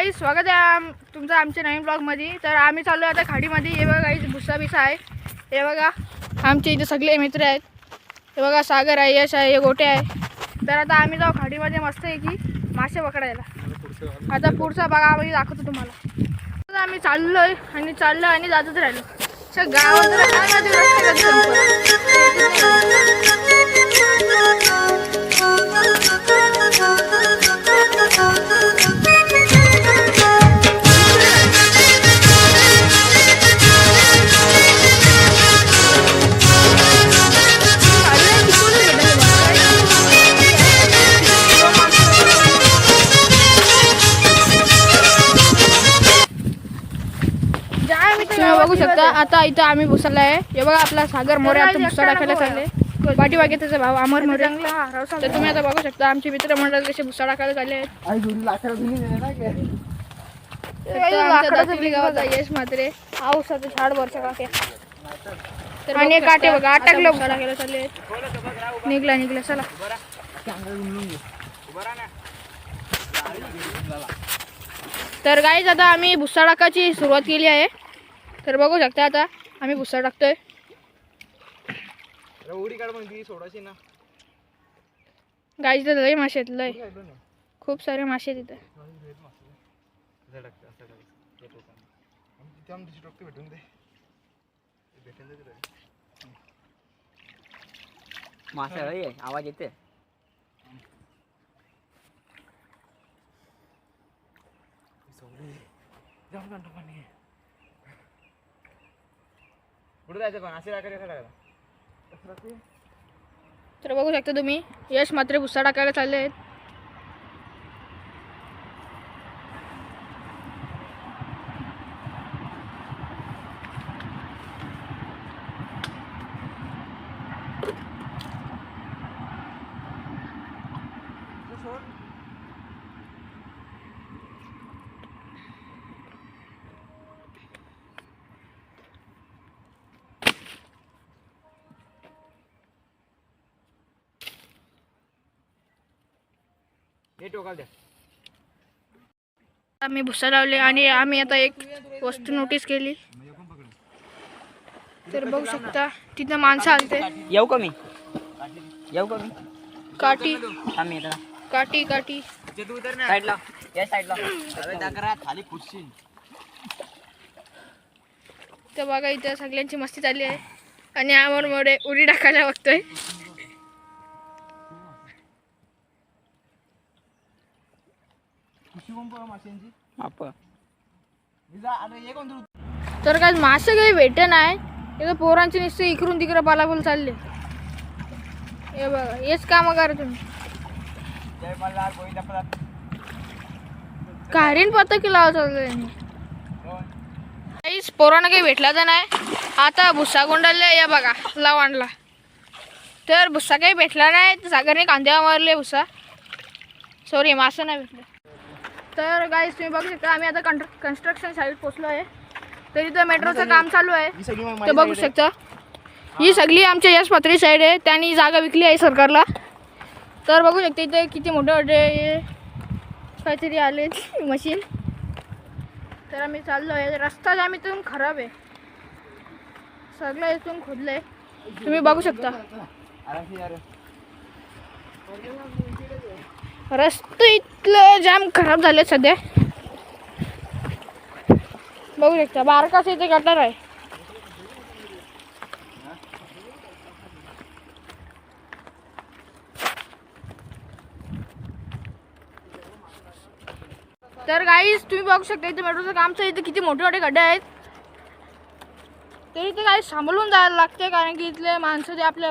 काही स्वागत आहे आम तुमचं आमच्या नवीन ब्लॉगमध्ये तर आम्ही चाललो आहे आता खाडीमध्ये. हे बघा गाईस भुसा बिसा आहे. हे बघा आमचे इथे सगळे मित्र आहेत. हे बघा सागर आहे यश आहे हे गोटे आहे. तर आता आम्ही जाऊ खाडीमध्ये मस्त आहे की मासे पकडायला. आता पुढचा बघा आम्ही दाखवतो तुम्हाला. आम्ही चाललो आहे आणि चाललो आणि जातच राहिलो. गावात आता इथं आम्ही भुसाला आहे हे बघा आपला सागर मोरे आता भुसा टाकायला चालले. पाठीमागे त्याचा भाव अमर मोरे. तर तुम्ही आता बघू शकता आमचे मित्र मंडळ कसे भुसा टाकायला चालले आहेत? तर आमच्या दापोली गावाचा यश म्हात्रे. औषध झाड वरच्या काक्या तर आणि हे काटे बघा आठ टाकलं भुसा टाकायला चालले आहेत. निघला निघला चला. तर गाईज आता आम्ही भुसा टाकायची सुरुवात केली आहे. तर बघू शकता आता आम्ही भुसा टाकतोय. उडी काढ सोडायची ना. तर लय मासे आहेत लय खूप सारे मासे आहेत टोकते भेटून दे. मासा आवाज येते. जाऊन पाणी. कुठं जायचं पण असे टाकायचे का टाकायला तर बघू शकता तुम्ही यश मात्र भुसा टाकायला चालले आहेत. हे टोकाल द्या. आम्ही भुसा लावले आणि आम्ही आता एक वस्तू नोटीस केली. तर बघू शकता तिथं माणसं आलते. येऊ का मी? येऊ का मी? काठी. थांब मी येतो काठी काठी. तू उतर ना. साईडला या साईडला अरे दगरा खाली खुशील तर बघा इथं सगळ्यांची मस्ती चालली आहे. आणि आम्हाला मोडे उडी टाकायला बघतोय. तर काय मासे काही भेटे नाही. इथं पोरांचे नुसते इकडून तिकडे पालापूल चालले. हे बघा हेच काम करा तुम्ही. कारीन पत्ता की लावा चाललं काहीच पोरांना काही भेटला तर नाही. आता भुस्सा गुंडाळले या बघा लावांडला तर भुस्सा काही भेटला नाही तर सागरने कांद्यावर मारले भुस्सा सॉरी मासं नाही भेटलं. तर गाईज तुम्ही बघू शकता आम्ही आता कन्स्ट्रक्शन साईट पोचलो आहे. तर इथं मेट्रोचं काम चालू आहे. ते बघू शकता. ही सगळी आमच्या यश पात्री साईड आहे. त्यांनी जागा विकली आहे सरकारला. तर बघू शकता इथे किती मोठे मोठे काहीतरी आले मशीन तर आम्ही चाललो आहे. रस्ता आम्ही इथून खराब आहे. सगळं इथून खोदलं आहे तुम्ही बघू शकता. रस्ते इथलं जाम खराब झाले सध्या बघू शकता बारकास इथे गटर आहे. तर गाईज तुम्ही बघू शकता इथे मेट्रोचं काम चालू इथे किती मोठे मोठे गड्डे आहेत. तरी ते काही सांभाळून जायला लागते कारण की इथले माणसं जे आपल्या